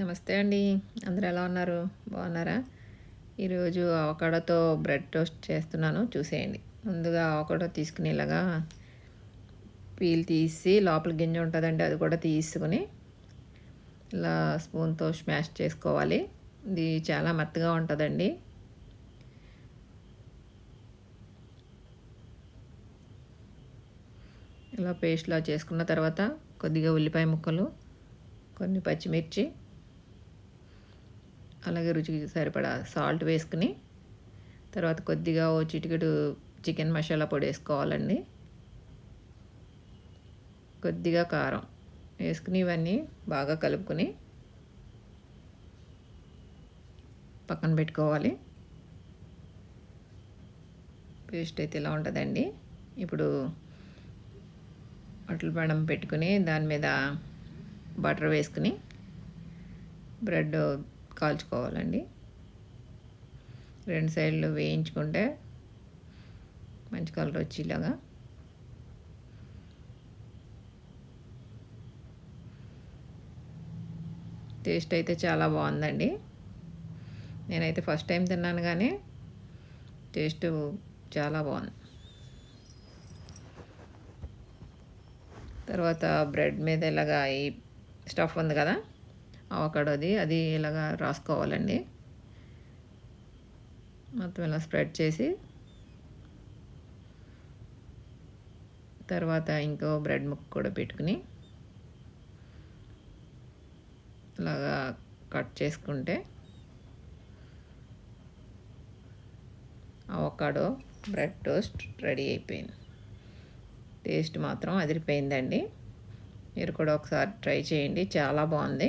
నమస్తే అండి. అందరూ ఎలా ఉన్నారు? బాగున్నారా? ఈరోజు అవకాడోతో బ్రెడ్ టోస్ట్ చేస్తున్నాను. చూసేయండి. ముందుగా అవకాడో తీసుకుని ఇలాగా పీల్ తీసి లోపల గింజ ఉంటుందండి అది కూడా తీసుకుని ఇలా స్పూన్తో స్మాష్ చేసుకోవాలి. ఇది చాలా మెత్తగా ఉంటుందండి. ఇలా పేస్ట్లా చేసుకున్న తర్వాత కొద్దిగా ఉల్లిపాయ ముక్కలు కొన్ని పచ్చిమిర్చి అలాగే రుచికి సరిపడా సాల్ట్ వేసుకుని తర్వాత కొద్దిగా ఓ చిటికెడు చికెన్ మసాలా పొడి వేసుకోవాలండి. కొద్దిగా కారం వేసుకుని ఇవన్నీ బాగా కలుపుకొని పక్కన పెట్టుకోవాలి. పేస్ట్ అయితే ఇలా ఉంటుందండి. ఇప్పుడు అట్లు పడం పెట్టుకుని దాని మీద బటర్ వేసుకుని బ్రెడ్ కాల్చుకోవాలండి. రెండు సైడ్లు వేయించుకుంటే మంచి కలర్ వచ్చేలాగా. టేస్ట్ అయితే చాలా బాగుందండి. నేనైతే ఫస్ట్ టైం తిన్నాను కానీ టేస్ట్ చాలా బాగుంది. తర్వాత బ్రెడ్ మీద ఇలాగా ఈ స్టఫ్ ఉంది కదా? అవకాడోది అది ఇలాగా రాసుకోవాలండి. మొత్తం ఇలా స్ప్రెడ్ చేసి తర్వాత ఇంకో బ్రెడ్ ముక్క కూడా పెట్టుకుని ఇలాగా కట్ చేసుకుంటే అవకాడో బ్రెడ్ టోస్ట్ రెడీ అయిపోయింది. టేస్ట్ మాత్రం అదిరిపోయిందండి. మీరు కూడా ఒకసారి ట్రై చేయండి చాలా బాగుంది.